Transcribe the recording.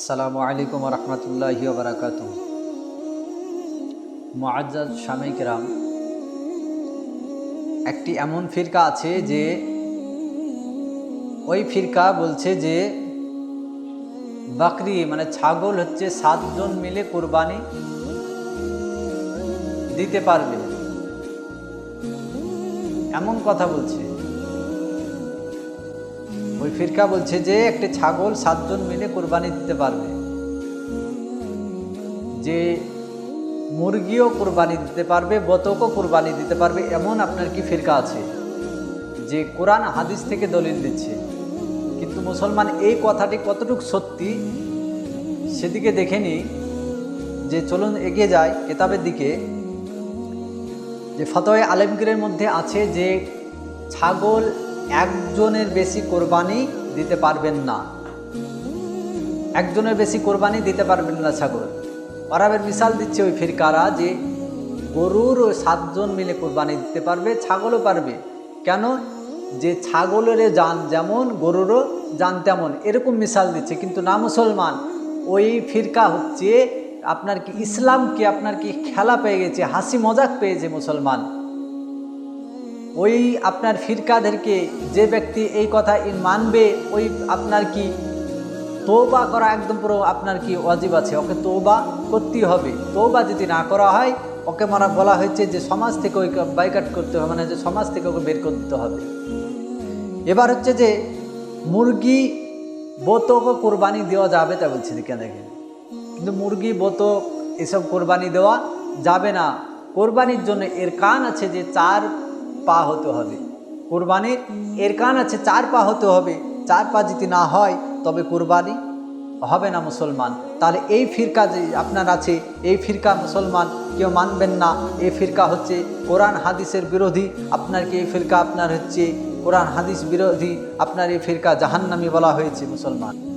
আসসালামু আলাইকুম রহমতুল্লাহি বারাকাত মুআজ্জাজ স্বামীকেরাম একটি এমন ফিরকা আছে যে ওই ফিরকা বলছে যে, বাকরি মানে ছাগল হচ্ছে সাতজন মিলে কোরবানি দিতে পারবে। এমন কথা বলছে। ফিরকা বলছে যে, একটি ছাগল সাতজন মিলে কোরবানি দিতে পারবে। যে মুরগিও কোরবানি দিতে পারবে, বতকও কোরবানি দিতে পারবে, এমন আপনার কি ফিরকা আছে? যে কোরআন হাদিস থেকে দলিল দিচ্ছে। কিন্তু মুসলমান এই কথাটি কতটুকু সত্যি, সেদিকে দেখে নি যে চলুন এগিয়ে যায় কেতাবের দিকে। যে ফতোয় আলমগীরের মধ্যে আছে যে, ছাগল একজনের বেশি কোরবানি দিতে পারবেন না। একজনের বেশি কোরবানি দিতে পারবেন না ছাগল। আরবের মিশাল দিচ্ছে ওই ফিরকারা যে গরুর সাতজন মিলে কোরবানি দিতে পারবে, ছাগলও পারবে। কেন? যে ছাগলের যান যেমন, গরুরও যান তেমন। এরকম মিশাল দিচ্ছে। কিন্তু না মুসলমান, ওই ফিরকা হচ্ছে আপনার কি ইসলামকে আপনার কি খেলা পেয়ে গেছে, হাসি মজাক পেয়েছে মুসলমান। ওই আপনার ফিরকাদেরকে যে ব্যক্তি এই কথা মানবে, ওই আপনার কি তৌবা করা একদম পুরো আপনার কি অজীব আছে? ওকে তৌবা করতেই হবে। তৌবা যদি না করা হয়, ওকে মারা বলা হয়েছে যে সমাজ থেকে ওই বাইকাট করতে হবে মানে যে সমাজ থেকে ওকে বের করে দিতে হবে। এবার হচ্ছে যে মুরগি বতকও কোরবানি দেওয়া যাবে তা বলছে কেন দেখেন কিন্তু মুরগি বতক এসব কোরবানি দেওয়া যাবে না। কোরবানির জন্য এর কান আছে যে চার পা হতে হবে। কোরবানির এর কান আছে, চার পা হতে হবে। চার পা যদি না হয়, তবে কোরবানি হবে না মুসলমান। তাহলে এই ফিরকা যে আপনার আছে, এই ফিরকা মুসলমান কেউ মানবেন না। এই ফিরকা হচ্ছে কোরআন হাদিসের বিরোধী। আপনার কি এই ফিরকা আপনার হচ্ছে কোরআন হাদিস বিরোধী? আপনার এই ফিরকা জাহান্নামি বলা হয়েছে মুসলমান।